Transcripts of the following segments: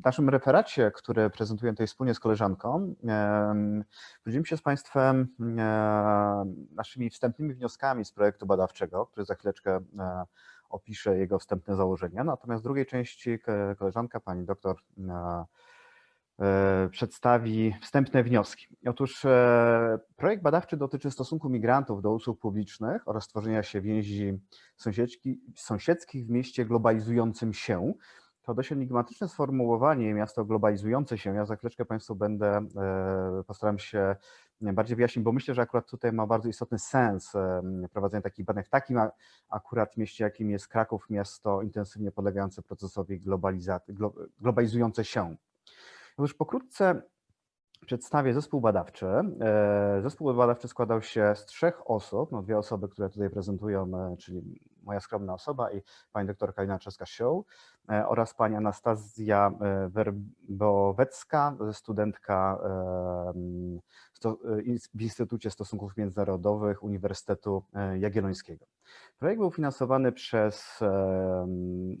W naszym referacie, który prezentuję tutaj wspólnie z koleżanką, podzielimy się z Państwem naszymi wstępnymi wnioskami z projektu badawczego, który za chwileczkę e, opiszę jego wstępne założenia. Natomiast w drugiej części koleżanka, pani doktor, e, e, przedstawi wstępne wnioski. Otóż projekt badawczy dotyczy stosunku migrantów do usług publicznych oraz tworzenia się więzi sąsiedzkich w mieście globalizującym się, to dość enigmatyczne sformułowanie miasto globalizujące się, ja za chwileczkę Państwu będę, e, postaram się bardziej wyjaśnić, bo myślę, że akurat tutaj ma bardzo istotny sens e, prowadzenie takich badań w takim akurat mieście, jakim jest Kraków, miasto intensywnie podlegające procesowi globalizujące się. Otóż pokrótce przedstawię zespół badawczy. E, zespół badawczy składał się z trzech osób, no dwie osoby, które tutaj prezentują, czyli moja skromna osoba i pani doktor Kalina Czeska-Sioł e, oraz pani Anastazja e, Werbowecka, studentka e, w Instytucie Stosunków Międzynarodowych Uniwersytetu Jagiellońskiego. Projekt był finansowany przez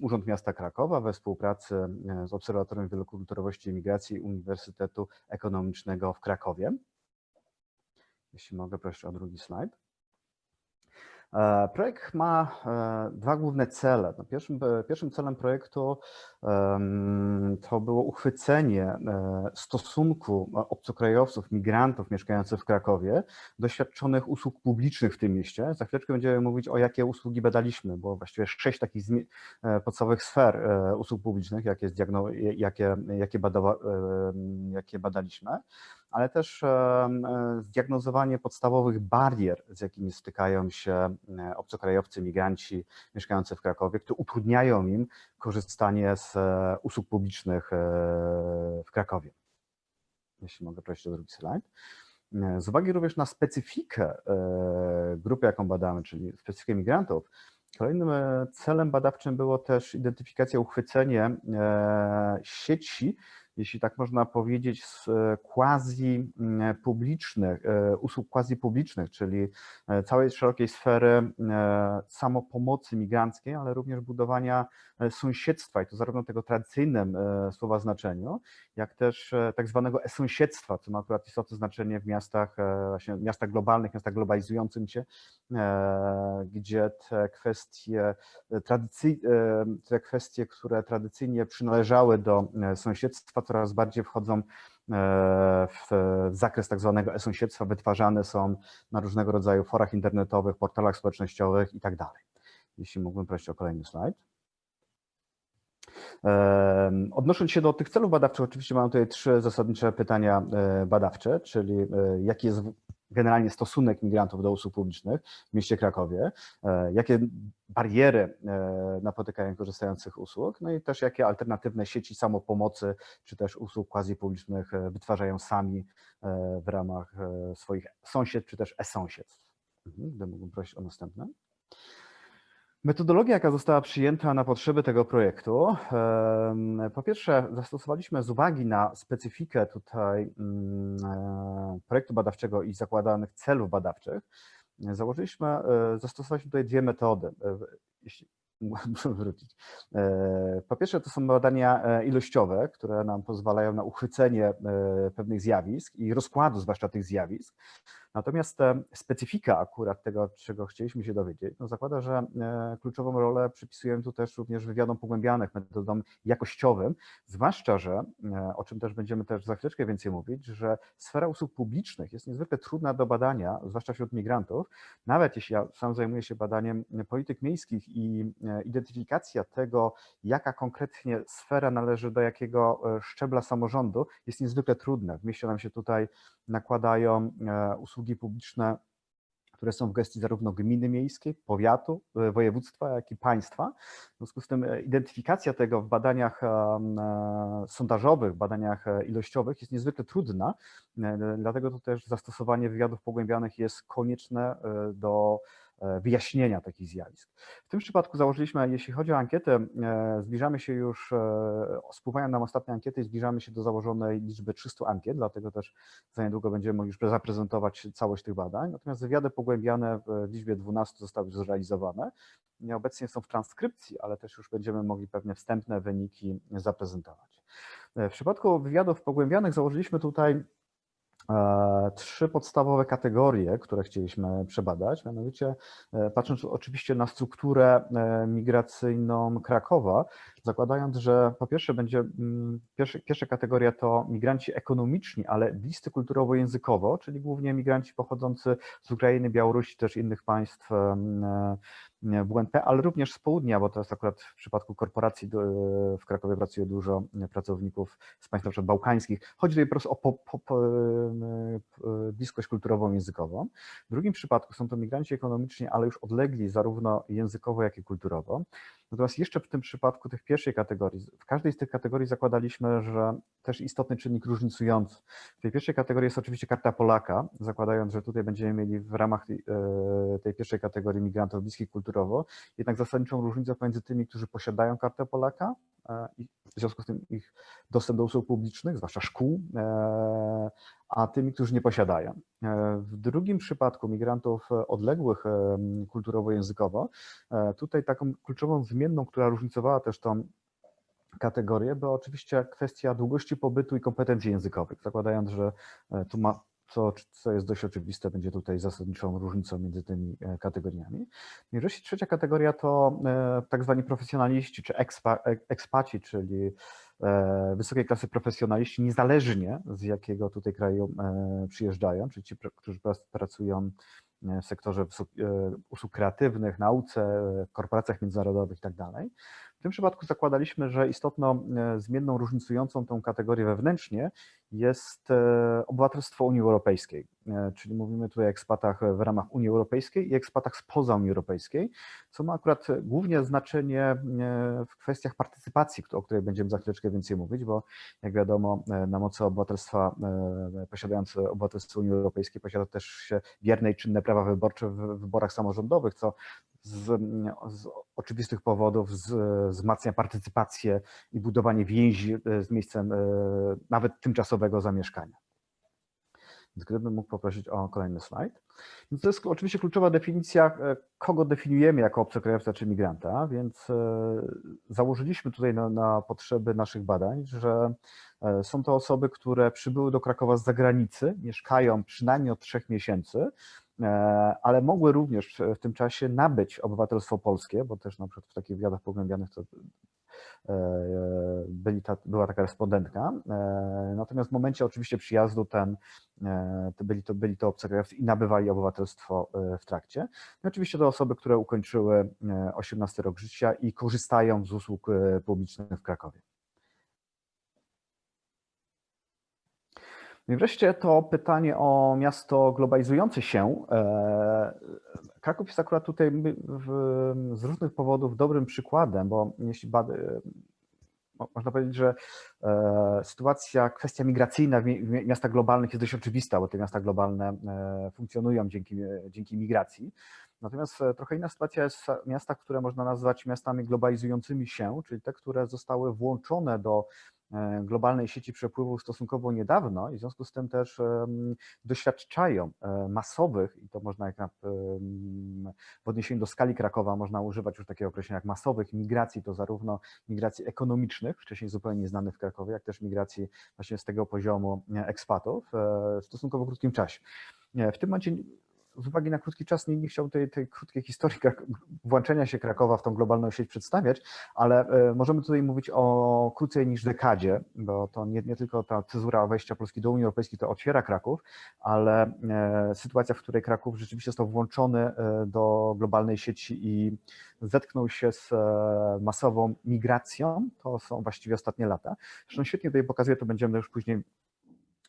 Urząd Miasta Krakowa we współpracy z Obserwatorium Wielokulturowości i Migracji Uniwersytetu Ekonomicznego w Krakowie. Jeśli mogę prosić o drugi slajd. E, projekt ma e, dwa główne cele. No, pierwszym, e, pierwszym celem projektu to było uchwycenie stosunku obcokrajowców, migrantów mieszkających w Krakowie do świadczonych usług publicznych w tym mieście. Za chwileczkę będziemy mówić o jakie usługi badaliśmy, bo właściwie sześć takich podstawowych sfer usług publicznych, jakie, jakie, jakie, jakie badaliśmy ale też e, zdiagnozowanie podstawowych barier, z jakimi stykają się e, obcokrajowcy, migranci mieszkający w Krakowie, które utrudniają im korzystanie z e, usług publicznych w Krakowie. Jeśli mogę prosić o drugi slajd. Z uwagi również na specyfikę grupy, jaką badamy, czyli specyfikę migrantów, Kolejnym celem badawczym było też identyfikacja, uchwycenie sieci jeśli tak można powiedzieć, z e, quasi mm, publicznych, e, usług quasi publicznych, czyli e, całej szerokiej sfery samopomocy migranckiej, ale również budowania sąsiedztwa i to zarówno tego tradycyjnym słowa znaczeniu, jak też tak zwanego e-sąsiedztwa, co ma akurat istotne znaczenie w miastach, właśnie miastach globalnych, miastach globalizującym się, gdzie te kwestie, te kwestie, które tradycyjnie przynależały do sąsiedztwa, coraz bardziej wchodzą e, w zakres tak zwanego e-sąsiedztwa, wytwarzane są na różnego rodzaju forach internetowych, portalach społecznościowych i tak dalej. Jeśli mógłbym prosić o kolejny slajd. Odnosząc się do tych celów badawczych, oczywiście mam tutaj trzy zasadnicze pytania e, badawcze, czyli e, jaki jest generalnie stosunek migrantów do usług publicznych w mieście Krakowie, e, jakie bariery napotykają korzystających usług, no i też jakie alternatywne sieci samopomocy czy też usług quasi publicznych wytwarzają sami w ramach swoich sąsiedztw czy też e-sąsiedztw. Mhm, gdy mógłbym prosić o następne. Metodologia, jaka została przyjęta na potrzeby tego projektu, po pierwsze zastosowaliśmy z uwagi na specyfikę tutaj mm, e, projektu badawczego i zakładanych celów badawczych, założyliśmy, e, zastosowaliśmy tutaj dwie metody. E, jeśli muszę wrócić. Po pierwsze to są badania ilościowe, które nam pozwalają na uchwycenie pewnych zjawisk i rozkładu zwłaszcza tych zjawisk. Natomiast e, specyfika akurat tego, czego chcieliśmy się dowiedzieć, no zakłada, że e, kluczową rolę przypisujemy tu też również wywiadom pogłębianych, metodom jakościowym, zwłaszcza, że, e, o czym też będziemy też za chwileczkę więcej mówić, że sfera usług publicznych jest niezwykle trudna do badania, zwłaszcza wśród migrantów, nawet jeśli ja sam zajmuję się badaniem polityk miejskich i identyfikacja tego, jaka konkretnie sfera należy do jakiego szczebla samorządu jest niezwykle trudna. W mieście nam się tutaj nakładają usługi usługi publiczne, które są w gestii zarówno gminy miejskiej, powiatu, e, województwa, jak i państwa. W związku z tym e, identyfikacja tego w badaniach e, sondażowych, badaniach ilościowych jest niezwykle trudna, dlatego to też zastosowanie wywiadów pogłębianych jest konieczne do E, wyjaśnienia takich zjawisk. W tym przypadku założyliśmy, jeśli chodzi o ankietę, e, zbliżamy się już, e, spływają nam ostatnie ankiety i zbliżamy się do założonej liczby 300 ankiet, dlatego też za niedługo będziemy mogli już zaprezentować całość tych badań. Natomiast wywiady pogłębiane w liczbie 12 zostały zrealizowane. nieobecnie są w transkrypcji, ale też już będziemy mogli pewnie wstępne wyniki zaprezentować. W przypadku wywiadów pogłębianych założyliśmy tutaj E, trzy podstawowe kategorie, które chcieliśmy przebadać, mianowicie e, patrząc oczywiście na strukturę e, migracyjną Krakowa, zakładając, że po pierwsze będzie, mm, pierwsza, kategoria to migranci ekonomiczni, ale bliscy kulturowo-językowo, czyli głównie migranci pochodzący z Ukrainy, Białorusi, też innych państw WNP, ale również z południa, bo to jest akurat w przypadku korporacji w Krakowie pracuje dużo pracowników z państw np. bałkańskich. Chodzi tutaj po prostu o po, po, po, bliskość kulturową, językową. W drugim przypadku są to migranci ekonomiczni, ale już odlegli zarówno językowo, jak i kulturowo. Natomiast jeszcze w tym przypadku tych pierwszej kategorii, w każdej z tych kategorii zakładaliśmy, że też istotny czynnik różnicujący. W tej pierwszej kategorii jest oczywiście karta Polaka, zakładając, że tutaj będziemy mieli w ramach tej, e, tej pierwszej kategorii migrantów bliskich kulturowo, jednak zasadniczą różnicę pomiędzy tymi, którzy posiadają kartę Polaka w związku z tym ich dostęp do usług publicznych, zwłaszcza szkół, e, a tymi, którzy nie posiadają. E, w drugim przypadku migrantów odległych e, kulturowo-językowo, tutaj taką kluczową zmienną, która różnicowała też tą kategorię, była oczywiście kwestia długości pobytu i kompetencji językowych, zakładając, że tu ma co, co jest dość oczywiste, będzie tutaj zasadniczą różnicą między tymi kategoriami. I wreszcie trzecia kategoria to tak zwani profesjonaliści, czy ekspa, ekspaci, czyli E, wysokiej klasy profesjonaliści, niezależnie z jakiego tutaj kraju e, przyjeżdżają, czyli ci, którzy pracują e, w sektorze usług kreatywnych, nauce, korporacjach międzynarodowych itd. Tak w tym przypadku zakładaliśmy, że istotną zmienną różnicującą tą kategorię wewnętrznie jest obywatelstwo Unii Europejskiej. E, czyli mówimy tutaj o ekspatach w ramach Unii Europejskiej i ekspatach spoza Unii Europejskiej, co ma akurat głównie znaczenie e, w kwestiach partycypacji, o której będziemy za chwileczkę więcej mówić, bo jak wiadomo e, na mocy obywatelstwa, posiadający obywatelstwo Unii Europejskiej posiada też się bierne i czynne prawa wyborcze w wyborach samorządowych, co z, z, oczywistych powodów z, wzmacnia partycypację i budowanie więzi z miejscem nawet tymczasowego zamieszkania. Gdybym mógł poprosić o kolejny slajd. Więc to jest oczywiście kluczowa definicja, e, kogo definiujemy jako obcokrajowca czy migranta, więc e, założyliśmy tutaj na, na potrzeby naszych badań, że e, są to osoby, które przybyły do Krakowa z zagranicy, mieszkają przynajmniej od trzech miesięcy, ale mogły również w tym czasie nabyć obywatelstwo polskie, bo też na przykład w takich wywiadach pogłębianych to E, byli ta, była taka respondentka. E, natomiast w momencie oczywiście przyjazdu ten, e, to byli, to, byli to obcokrajowcy i nabywali obywatelstwo w trakcie. I oczywiście to osoby, które ukończyły 18 rok życia i korzystają z usług publicznych w Krakowie. I wreszcie to pytanie o miasto globalizujące się. Kraków jest akurat tutaj w, z różnych powodów dobrym przykładem, bo jeśli bada, można powiedzieć, że e, sytuacja, kwestia migracyjna w miastach globalnych jest dość oczywista, bo te miasta globalne e, funkcjonują dzięki, dzięki migracji. Natomiast e, trochę inna sytuacja jest w miastach, które można nazwać miastami globalizującymi się, czyli te, które zostały włączone do E, globalnej sieci przepływu stosunkowo niedawno i w związku z tym też doświadczają e, masowych, i to można jak na, w odniesieniu do skali Krakowa można używać już takiego określenia jak masowych migracji, to zarówno migracji ekonomicznych, wcześniej zupełnie nieznanych w Krakowie, jak też migracji właśnie z tego poziomu e, ekspatów w stosunkowo krótkim czasie. W tym momencie z uwagi na krótki czas nie, nie chciałbym tej, tej krótkiej historii włączenia się Krakowa w tą globalną sieć przedstawiać, ale e, możemy tutaj mówić o krócej niż dekadzie, bo to nie, nie tylko ta cezura wejścia Polski do Unii Europejskiej to otwiera Kraków, ale e, sytuacja, w której Kraków rzeczywiście został włączony e, do globalnej sieci i zetknął się z masową migracją, to są właściwie ostatnie lata. Zresztą świetnie tutaj pokazuje, to będziemy już później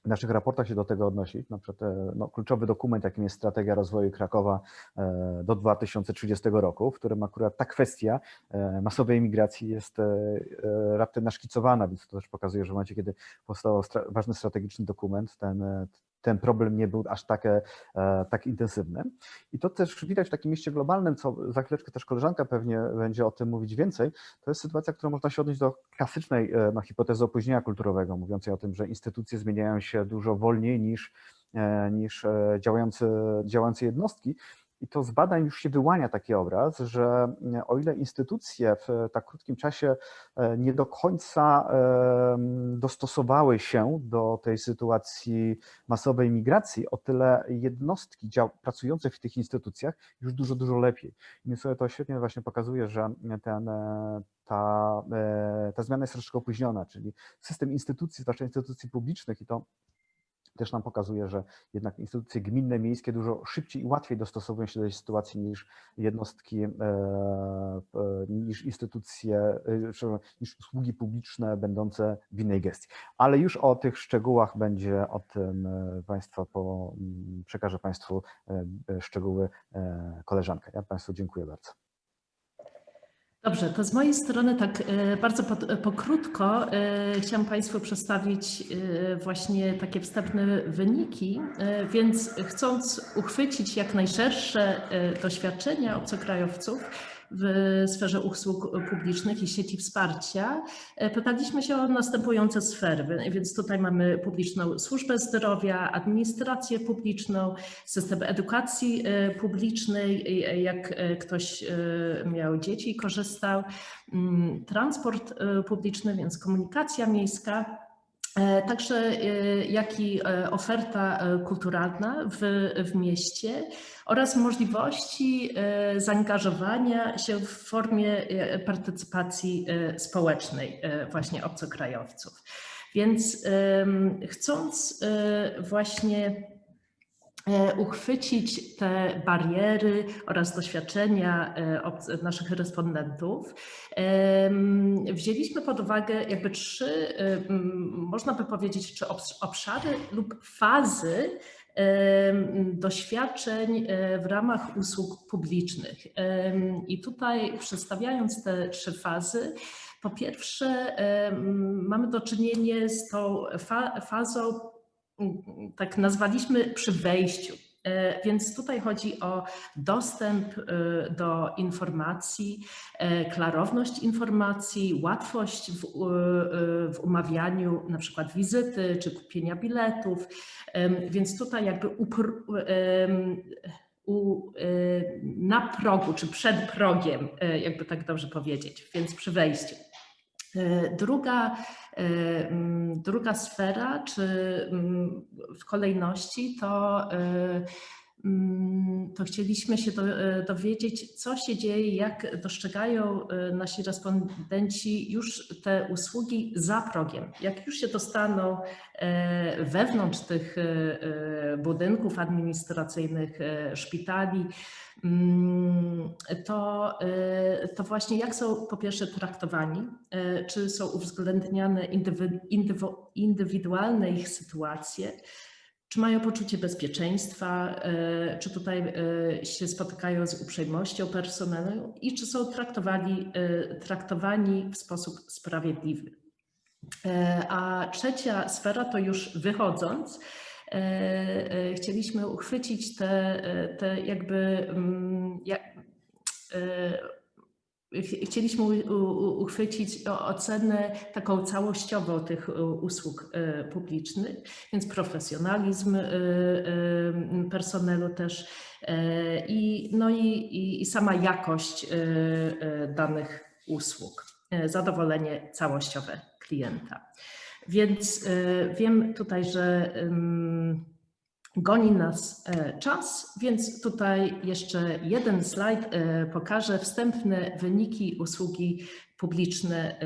w naszych raportach się do tego odnosić. Na przykład e, no, kluczowy dokument, jakim jest strategia rozwoju Krakowa e, do 2030 roku, w którym akurat ta kwestia e, masowej migracji jest raptem naszkicowana, więc to też pokazuje, że w momencie, kiedy powstał ważny strategiczny dokument, ten, ten problem nie był aż tak, tak intensywny. I to też widać w takim mieście globalnym, co za chwileczkę też koleżanka pewnie będzie o tym mówić więcej, to jest sytuacja, którą można się odnieść do klasycznej e, no, hipotezy opóźnienia kulturowego, mówiącej o tym, że instytucje zmieniają się dużo wolniej niż, e, niż działające, działające jednostki. I to z badań już się wyłania taki obraz, że o ile instytucje w tak krótkim czasie nie do końca dostosowały się do tej sytuacji masowej migracji, o tyle jednostki dział, pracujące w tych instytucjach już dużo, dużo lepiej. I sobie to świetnie właśnie pokazuje, że ten, ta, ta zmiana jest troszeczkę opóźniona, czyli system instytucji, zwłaszcza instytucji publicznych i to też nam pokazuje, że jednak instytucje gminne, miejskie dużo szybciej i łatwiej dostosowują się do tej sytuacji niż jednostki, e, niż instytucje, e, niż usługi publiczne będące w innej gestii. Ale już o tych szczegółach będzie o tym e, Państwa po, przekażę Państwu szczegóły koleżanka. Ja Państwu dziękuję bardzo. Dobrze, to z mojej strony tak e, bardzo pokrótko e, chciałam Państwu przedstawić e, właśnie takie wstępne wyniki, więc chcąc uchwycić jak najszersze doświadczenia obcokrajowców, w sferze usług publicznych i sieci wsparcia, e, pytaliśmy się o następujące sfery. Więc tutaj mamy publiczną służbę zdrowia, administrację publiczną, system edukacji e, publicznej, jak e, ktoś miał dzieci i korzystał, mm, transport publiczny, więc komunikacja miejska także e, jak i e, oferta kulturalna w, w mieście oraz możliwości zaangażowania się w formie partycypacji społecznej właśnie obcokrajowców. Więc chcąc właśnie E, uchwycić te bariery oraz doświadczenia e, naszych respondentów. Wzięliśmy pod uwagę jakby trzy, można by powiedzieć, czy obszary lub fazy doświadczeń e, w ramach usług publicznych. I tutaj przedstawiając te trzy fazy, po pierwsze mamy do czynienia z tą fazą tak nazwaliśmy przy wejściu. E, więc tutaj chodzi o dostęp e, do informacji, e, klarowność informacji, łatwość w, w umawianiu na przykład wizyty czy kupienia biletów. Więc tutaj jakby u, na progu czy przed progiem, jakby tak dobrze powiedzieć, więc przy wejściu. Druga, druga sfera, czy mm, w kolejności, to, mm, to chcieliśmy się dowiedzieć, co się dzieje, jak dostrzegają nasi respondenci już te usługi za progiem. Jak już się dostaną wewnątrz tych budynków administracyjnych, szpitali, Mm, to, to właśnie jak są po pierwsze traktowani, czy są uwzględniane indywidualne ich sytuacje, czy mają poczucie bezpieczeństwa, y, czy tutaj się spotykają z uprzejmością personelu i czy są traktowani, traktowani w sposób sprawiedliwy. A trzecia sfera to już wychodząc, E, e, chcieliśmy uchwycić te, e, te jakby mm, chcieliśmy uchwycić ocenę taką całościową tych usług publicznych, więc profesjonalizm personelu też i, no i, i sama jakość danych usług, zadowolenie całościowe klienta. Więc wiem tutaj, że goni nas e, czas, więc tutaj jeszcze jeden slajd e, pokażę wstępne wyniki usługi publiczne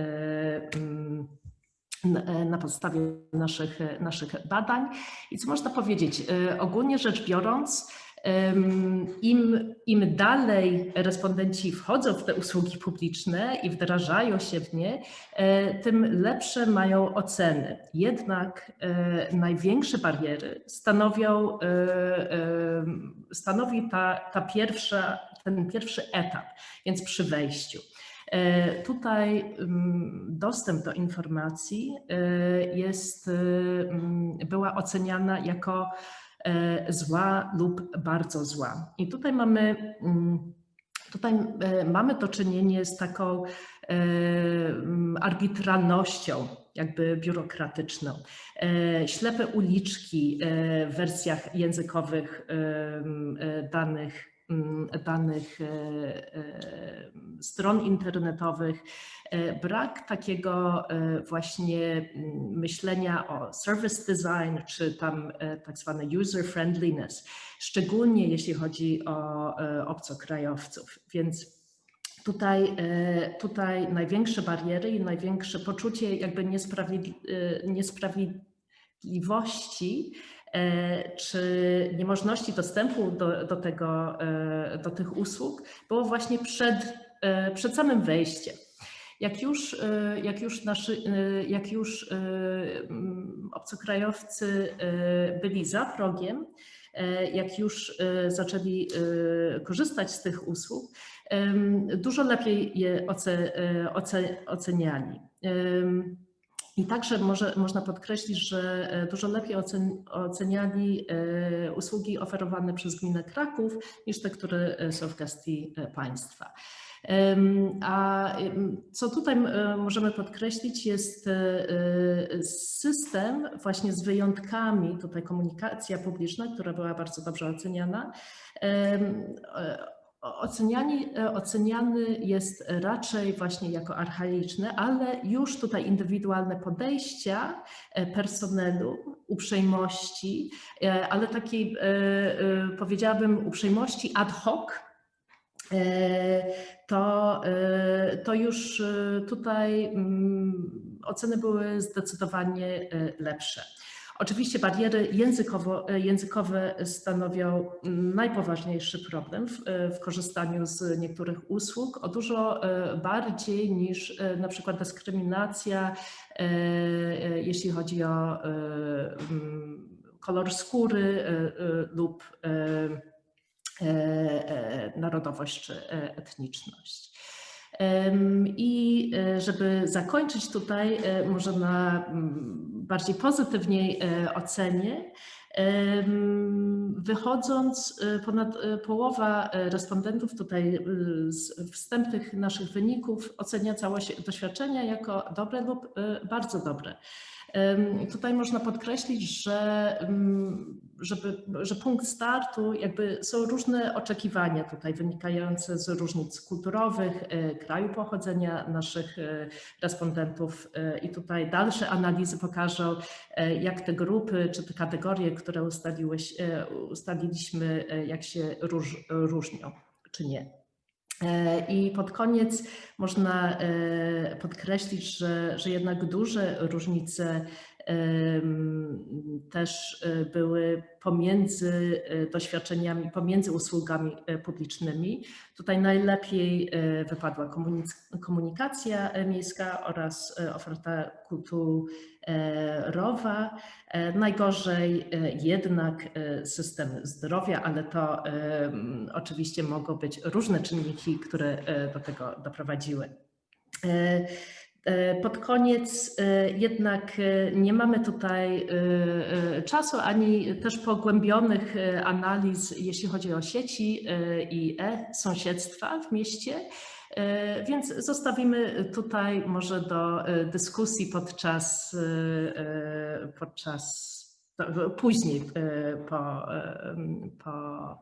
na podstawie naszych, naszych badań. I co można powiedzieć? Ogólnie rzecz biorąc, im, Im dalej respondenci wchodzą w te usługi publiczne i wdrażają się w nie, e, tym lepsze mają oceny. Jednak e, największe bariery stanowią, e, stanowi ta, ta pierwsza, ten pierwszy etap, więc przy wejściu. Tutaj dostęp do informacji jest, była oceniana jako zła lub bardzo zła. I tutaj mamy, mm, tutaj e, mamy do czynienia z taką e, mm, arbitralnością, jakby biurokratyczną. Ślepe uliczki w wersjach językowych danych danych e, e, stron internetowych, e, brak takiego właśnie mm, myślenia o service design, czy tam tak zwane user friendliness, szczególnie jeśli chodzi o obcokrajowców. Więc Tutaj, tutaj największe bariery i największe poczucie jakby niesprawiedli, niesprawiedliwości czy niemożności dostępu do, do, tego, e, do tych usług było właśnie przed, e, przed samym wejściem. Jak już, e, jak już, naszy, e, jak już e, mm, obcokrajowcy e, byli za progiem, e, jak już e, zaczęli e, korzystać z tych usług, dużo lepiej je oce, e, oce, oceniali. I także może, można podkreślić, że e, dużo lepiej ocen, oceniali e, usługi oferowane przez gminę Kraków niż te, które e, są w gestii państwa. A co tutaj możemy podkreślić jest system właśnie z wyjątkami, tutaj komunikacja publiczna, która była bardzo dobrze oceniana. Oceniani, e, oceniany jest raczej właśnie jako archaiczny, ale już tutaj indywidualne podejścia e, personelu, uprzejmości, e, ale takiej powiedziałabym uprzejmości ad hoc, to, to już tutaj mm, oceny były zdecydowanie lepsze. Oczywiście bariery językowo, e, językowe stanowią najpoważniejszy problem w, e, w korzystaniu z niektórych usług, o dużo e, bardziej niż na przykład dyskryminacja, jeśli chodzi o mm, kolor skóry lub narodowość czy etniczność. I e, żeby zakończyć tutaj, e, może na mm, bardziej pozytywnej e, ocenie, wychodząc, ponad połowa respondentów tutaj z wstępnych naszych wyników ocenia całość doświadczenia jako dobre lub bardzo dobre. Tutaj można podkreślić, że, żeby, że punkt startu jakby są różne oczekiwania tutaj wynikające z różnic kulturowych, e, kraju pochodzenia naszych e, respondentów e, i tutaj dalsze analizy pokażą, jak te grupy czy te kategorie, które ustaliliśmy, jak się róż, różnią czy nie. I pod koniec można e, podkreślić, że, że jednak duże różnice też e, były pomiędzy e, doświadczeniami, pomiędzy usługami e, publicznymi. Tutaj najlepiej wypadła komunikacja miejska oraz oferta kulturowa. Najgorzej jednak system zdrowia, ale to oczywiście mogą być różne czynniki, które do tego doprowadziły. E, Pod koniec e, jednak e, nie mamy tutaj czasu ani też pogłębionych analiz, jeśli chodzi o sieci i e-sąsiedztwa w mieście. Więc zostawimy tutaj może do dyskusji podczas, podczas później po, po,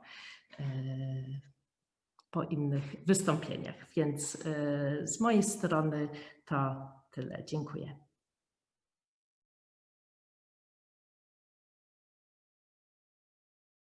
po innych wystąpieniach. Więc z mojej strony to tyle. Dziękuję.